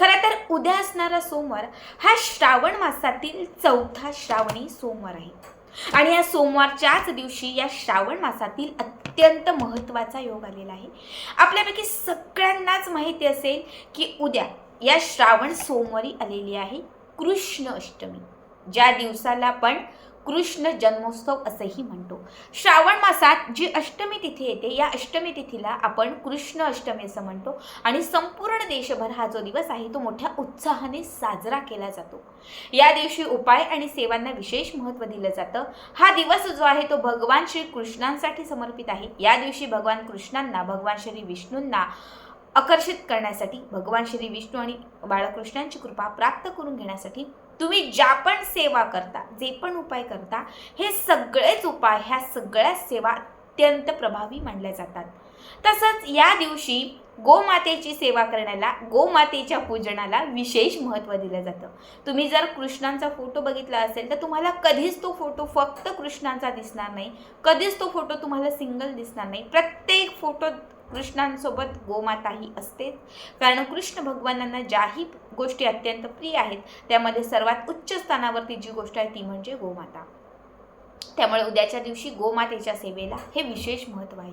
खरं तर उद्या असणारा सोमवार हा श्रावण मासातील चौथा श्रावणी सोमवार आहे. आणि या सोमवारच्याच दिवशी या श्रावण मासातील अत्यंत महत्त्वाचा योग आलेला आहे. आपल्यापैकी सगळ्यांनाच माहिती असेल की उद्या या श्रावण सोमवारी आलेली आहे कृष्ण अष्टमी. ज्या दिवसाला आपण कृष्ण जन्मोत्सव असंही म्हणतो. श्रावण मासात जी अष्टमी तिथी येते या अष्टमी तिथीला आपण कृष्ण अष्टमी असं म्हणतो. आणि संपूर्ण देशभर हा जो दिवस आहे तो मोठ्या उत्साहाने साजरा केला जातो. या दिवशी उपाय आणि सेवांना विशेष महत्त्व दिलं जातं. हा दिवस जो आहे तो भगवान श्री कृष्णांसाठी समर्पित आहे. या दिवशी भगवान कृष्णांना भगवान श्री विष्णूंना आकर्षित करण्यासाठी भगवान श्री विष्णू आणि बाळकृष्णांची कृपा प्राप्त करून घेण्यासाठी तुम्ही ज्या पण सेवा करता जे पण उपाय करता हे सगळेच उपाय ह्या सगळ्या सेवा अत्यंत प्रभावी मानल्या जातात. तसंच या दिवशी गोमातेची सेवा करण्याला गोमातेच्या पूजनाला विशेष महत्त्व दिलं जातं. तुम्ही जर कृष्णांचा फोटो बघितला असेल तर तुम्हाला कधीच तो फोटो फक्त कृष्णांचा दिसणार नाही. कधीच तो फोटो तुम्हाला सिंगल दिसणार नाही. प्रत्येक फोटो कृष्णांसोबत गोमाताही असतेच कारण कृष्ण भगवानांना ज्याही गोष्टी अत्यंत प्रिय आहेत त्यामध्ये सर्वात उच्च स्थानावरती जी गोष्ट आहे ती म्हणजे गोमाता. त्यामुळे उद्याच्या दिवशी गोमातेच्या सेवेला हे विशेष महत्त्व आहे.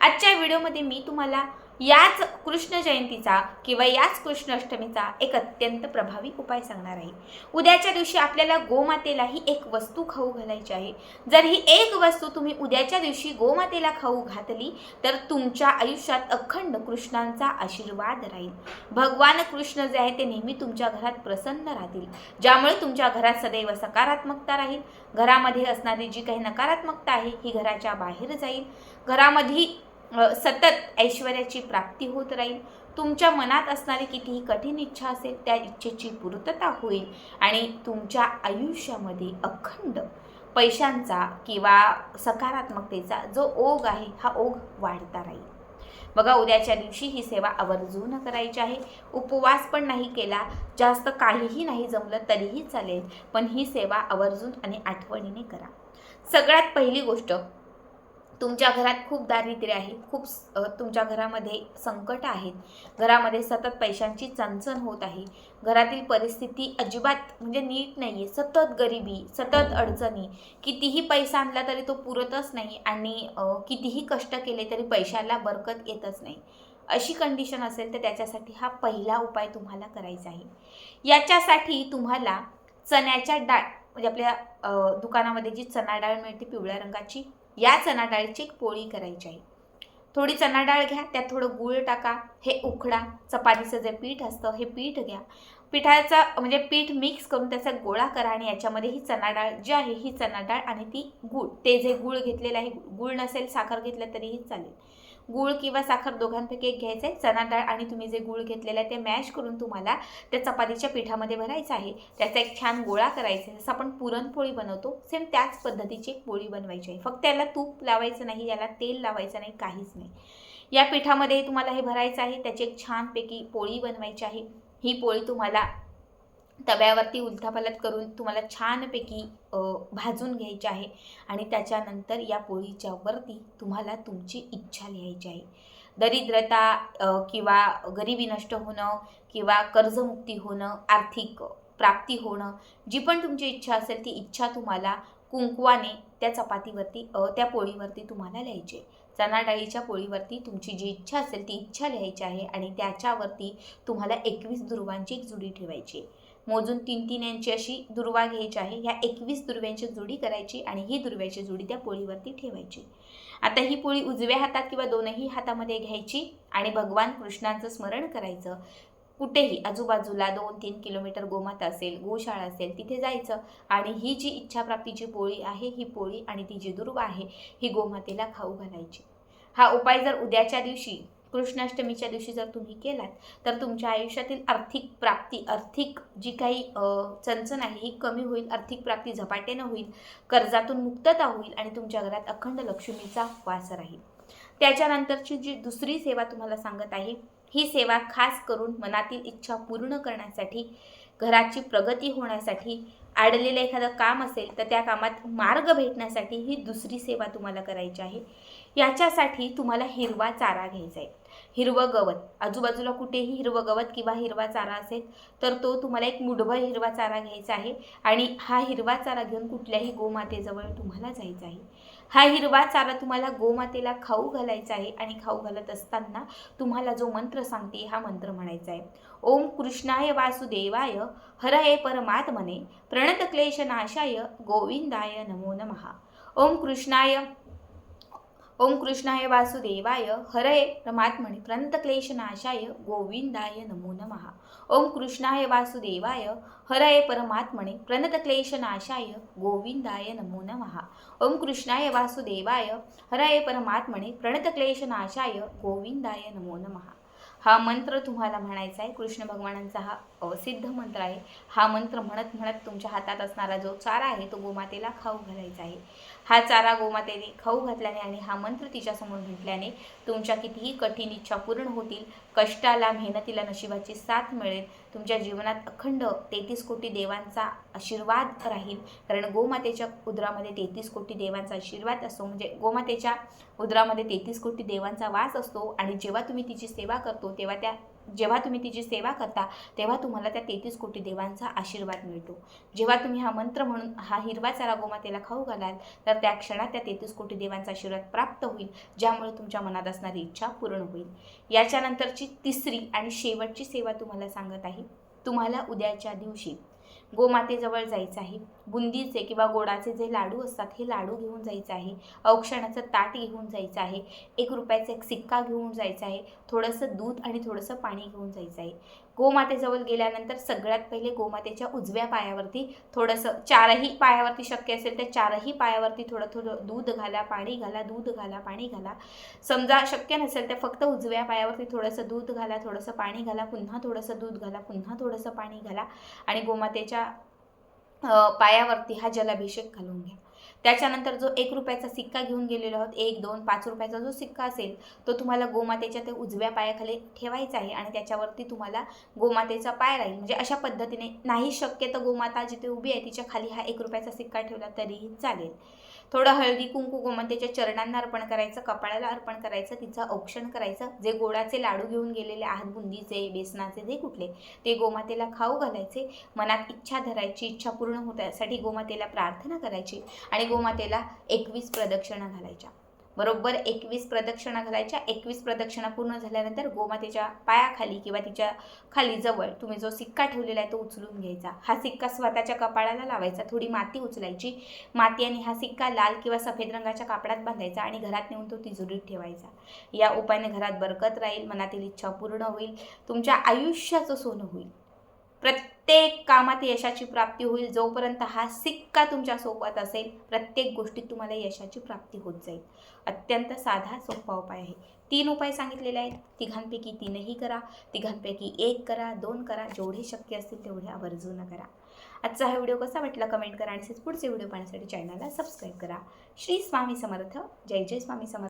आजच्या व्हिडिओमध्ये मी तुम्हाला याच कृष्ण जयंतीचा किंवा याच कृष्ण अष्टमीचा एक अत्यंत प्रभावी उपाय सांगणार आहे. उद्याच्या दिवशी आपल्याला गोमातेला ही एक वस्तू खाऊ घालायची आहे. जर ही एक वस्तू तुम्ही उद्याच्या दिवशी गोमातेला खाऊ घातली तर तुमच्या आयुष्यात अखंड कृष्णांचा आशीर्वाद राहील. भगवान कृष्ण जे आहे ते नेहमी तुमच्या घरात प्रसन्न राहतील. ज्यामुळे तुमच्या घरात सदैव सकारात्मकता राहील. घरामध्ये असणारी जी काही नकारात्मकता आहे ही घराच्या बाहेर जाईल. घरामध्ये सतत ऐश्वर्याची प्राप्ती होत राहील. तुमच्या मनात असणारी कितीही कठीण इच्छा असेल त्या इच्छेची पूर्तता होईल आणि तुमच्या आयुष्यामध्ये अखंड पैशांचा किंवा सकारात्मकतेचा जो ओघ आहे हा ओघ वाढता राहील. बघा उद्याच्या दिवशी ही सेवा आवर्जून करायची आहे. उपवास पण नाही केला जास्त काहीही नाही जमलं तरीही चालेल पण ही सेवा आवर्जून आणि आठवणीने करा. सगळ्यात पहिली गोष्ट तुमच्या घरात खूप दारिद्र्य आहे खूप तुमच्या घरामध्ये संकट आहेत घरामध्ये सतत पैशांची चणचण होत आहे. घरातील परिस्थिती अजिबात म्हणजे नीट नाही आहे सतत गरिबी सतत अडचणी. कितीही पैसा आणला तरी तो पुरतच नाही आणि कितीही कष्ट केले तरी पैशाला बरकत येतच नाही. अशी कंडिशन असेल तर त्याच्यासाठी हा पहिला उपाय तुम्हाला करायचा आहे. याच्यासाठी तुम्हाला चण्याच्या डाळ म्हणजे आपल्या दुकानामध्ये जी चणा डाळ मिळते पिवळ्या रंगाची या चणा डाळीची एक पोळी करायची आहे. थोडी चणा डाळ घ्या त्यात थोडं गूळ टाका हे उखडा चपातीचं जे पीठ असतं हे पीठ घ्या. पिठाचा म्हणजे पीठ मिक्स करून त्याचा गोळा करा आणि याच्यामध्ये ही चणा डाळ जी आहे ही चणा डाळ आणि ती गूळ ते जे गूळ घेतलेलं आहे गूळ नसेल साखर घेतलं तरीही चालेल. गूळ किंवा साखर दोघांपैकी एक घ्यायचं आहे चणा डाळ आणि तुम्ही जे गूळ घेतलेलं आहे ते मॅश करून तुम्हाला त्या चपातीच्या पिठामध्ये भरायचं आहे. त्याचा एक छान गोळा करायचा आहे. जसं आपण पुरणपोळी बनवतो सेम त्याच पद्धतीची एक पोळी बनवायची आहे. फक्त याला तूप लावायचं नाही याला तेल लावायचं नाही काहीच नाही. या पिठामध्ये तुम्हाला हे भरायचं आहे. त्याची एक छानपैकी पोळी बनवायची आहे. ही पोळी तुम्हाला तव्यावरती उलथापालत करून तुम्हाला छानपैकी भाजून घ्यायची आहे आणि त्याच्यानंतर या पोळीच्या वरती तुम्हाला तुमची इच्छा लिहायची आहे. दरिद्रता किंवा गरिबी नष्ट होणं किंवा कर्जमुक्ती होणं आर्थिक प्राप्ती होणं जी पण तुमची इच्छा असेल ती इच्छा तुम्हाला कुंकवाने त्या चपातीवरती त्या पोळीवरती तुम्हाला लिहायची आहे. चणा डाळीच्या पोळीवरती तुमची जी इच्छा असेल ती इच्छा लिहायची आहे आणि त्याच्यावरती तुम्हाला एकवीस दुर्वांची एक जुडी ठेवायची आहे. मोजून तीन तीन यांची अशी दुर्वा घ्यायची आहे. ह्या एकवीस दुर्व्यांची जोडी करायची आणि ही दुर्व्याची जोडी त्या पोळीवरती ठेवायची. आता ही पोळी उजव्या हातात किंवा दोनही हातामध्ये घ्यायची आणि भगवान कृष्णांचं स्मरण करायचं. कुठेही आजूबाजूला दोन तीन किलोमीटर गोमाता असेल गोशाळा असेल तिथे जायचं. आणि ही जी इच्छाप्राप्तीची पोळी आहे ही पोळी आणि ती जी दुर्वा आहे ही गोमातेला खाऊ घालायची. हा उपाय जर उद्याच्या दिवशी कृष्णाष्टमीच्या दिवशी जर तुम्ही केलात तर तुमच्या आयुष्यातील आर्थिक प्राप्ती आर्थिक जी काही चंचन चणचण आहे ही कमी होईल आर्थिक प्राप्ती झपाट्यानं होईल कर्जातून मुक्तता होईल आणि तुमच्या घरात अखंड लक्ष्मीचा वास राहील. त्याच्यानंतरची जी दुसरी सेवा तुम्हाला सांगत आहे ही सेवा खास करून मनातील इच्छा पूर्ण करण्यासाठी घराची प्रगती होण्यासाठी अडलेलं एखादं काम असेल तर त्या कामात मार्ग भेटण्यासाठी ही दुसरी सेवा तुम्हाला करायची आहे. याच्यासाठी तुम्हाला हिरवा चारा घ्यायचा आहे. हिरवं गवत. आजूबाजूला कुठेही हिरवं गवत किंवा हिरवा चारा असेल तर तो तुम्हाला एक मुठभर हिरवा चारा घ्यायचा आहे आणि हा हिरवा चारा घेऊन कुठल्याही गोमातेजवळ तुम्हाला जायचं आहे. हा हिरवा चारा तुम्हाला गोमातेला खाऊ घालायचा आहे आणि खाऊ घालत असताना तुम्हाला जो मंत्र सांगते हा मंत्र म्हणायचा आहे. ओम कृष्णाय वासुदेवाय हरये परमात्मने. प्रणतक्लेशनाशाय गोविंदाय नमो नमः. ओम कृष्णाय ओम कृष्णाय वासुदेवाय हरये परमात्मने प्रणतक्लेशनाशाय गोविंदाय नमो नमः। ओम कृष्णाय वासुदेवाय हरये परमात्मने प्रणतक्लेशनाशाय गोविंदाय नमो नमः। ओम कृष्णाय वासुदेवाय हरये परमात्मने प्रणतक्लेशनाशाय गोविंदाय नमो नमः। हा मंत्र तुम्हाला म्हणायचा आहे कृष्ण भगवानांचा हा सिद्ध मंत्र आहे. हा मंत्र म्हणत म्हणत तुमच्या हातात असणारा जो चारा आहे तो गोमातेला खाऊ घालायचा आहे. हा चारा गोमातेने खाऊ घातल्याने आणि हा मंत्र तिच्यासमोर म्हटल्याने तुमच्या कितीही कठीण इच्छा पूर्ण होतील कष्टाला मेहनतीला नशिबाची साथ मिळेल. तुमच्या जीवनात अखंड तेहतीस कोटी देवांचा आशीर्वाद राहील. कारण गोमातेच्या उदरामध्ये तेहतीस कोटी देवांचा आशीर्वाद असतो. म्हणजे गोमातेच्या उदरामध्ये तेहतीस कोटी देवांचा वास असतो आणि जेव्हा तुम्ही तिची सेवा करतो तेव्हा त्या जेव्हा तुम्ही तिची सेवा करता तेव्हा तुम्हाला त्या तेहतीस कोटी देवांचा आशीर्वाद मिळतो. जेव्हा तुम्ही हा मंत्र म्हणून हा हिरवा चारा गोमातेला खाऊ घालाल तर त्या क्षणात त्या तेहतीस कोटी देवांचा आशीर्वाद प्राप्त होईल ज्यामुळे तुमच्या मनात असणारी इच्छा पूर्ण होईल. याच्यानंतरची तिसरी आणि शेवटची सेवा तुम्हाला सांगत आहे तुम्हाला उद्याच्या दिवशी. गोमातेजवळ जायचं आहे. बुंदीचे किंवा गोडाचे जे लाडू असतात हे लाडू घेऊन जायचं आहे. औक्षणाचं ताट घेऊन जायचं आहे. एक रुपयाचा एक सिक्का घेऊन जायचा आहे. थोडंसं दूध आणि थोडंसं पाणी घेऊन जायचं आहे. गोमातेजवळ गेल्यानंतर सगळ्यात पहिले गोमातेच्या उजव्या पायावरती थोडंसं चारही पायावरती शक्य असेल तर चारही पायावरती थोडं थोडं दूध घाला पाणी घाला दूध घाला पाणी घाला. समजा शक्य नसेल तर फक्त उजव्या पायावरती थोडंसं दूध घाला थोडंसं पाणी घाला पुन्हा थोडंसं दूध घाला पुन्हा थोडंसं पाणी घाला आणि गोमातेच्या त्यांच्या पायावरती हा जलाभिषेक घालून घ्या त्याच्यानंतर जो एक रुपयाचा सिक्का घेऊन गेलेलो आहोत एक दोन पाच रुपयाचा जो सिक्का असेल तो तुम्हाला गोमातेच्या ते उजव्या पायाखाली ठेवायचा आहे आणि त्याच्यावरती तुम्हाला गोमातेचा पाय राहील. म्हणजे अशा पद्धतीने नाही शक्य तर गोमाता जिथे उभी आहे तिच्या खाली हा एक रुपयाचा सिक्का ठेवला तरीही चालेल. थोडं हळदी कुंकू गोमातेच्या चरणांना अर्पण करायचं कपाळाला अर्पण करायचं तिचं औक्षण करायचं. जे गोडाचे लाडू घेऊन गेलेले आहात बुंदीचे बेसनाचे जे कुठले ते गोमातेला खाऊ घालायचे. मनात इच्छा धरायची इच्छा पूर्ण होण्यासाठी गोमातेला प्रार्थना करायची आणि गोमातेला एकवीस प्रदक्षिणा घालायच्या. बरोबर एकवीस प्रदक्षिणा घालायच्या. एकवीस प्रदक्षिणा पूर्ण झाल्यानंतर गोमातेच्या पायाखाली किंवा तिच्या खाली जवळ तुम्ही जो सिक्का ठेवलेला आहे तो उचलून घ्यायचा. हा सिक्का स्वतःच्या कपाळाला लावायचा. थोडी माती उचलायची. माती आणि हा सिक्का लाल किंवा सफेद रंगाच्या कापडात बांधायचा आणि घरात नेऊन तो तिजोरीत ठेवायचा. या उपायाने घरात बरकत राहील मनातील इच्छा पूर्ण होईल तुमच्या आयुष्याचं सोनं होईल. प्रत्येक कामात यशाची प्राप्ती होईल. जोपर्यंत हा सिक्का तुमच्यासोबत असेल प्रत्येक गोष्टीत तुम्हाला यशाची प्राप्ती होत जाईल. अत्यंत साधा सोपा उपाय आहे. तीन उपाय सांगितलेले आहेत. तिघांपैकी तीनही करा. तिघांपैकी एक करा दोन करा. जेवढे शक्य असतील तेवढे आवर्जून करा. आजचा हा व्हिडिओ कसा वाटला कमेंट करा आणि पुढचे व्हिडिओ पाहण्यासाठी चॅनलला सबस्क्राईब करा. श्री स्वामी समर्थ. जय जय स्वामी समर्थ.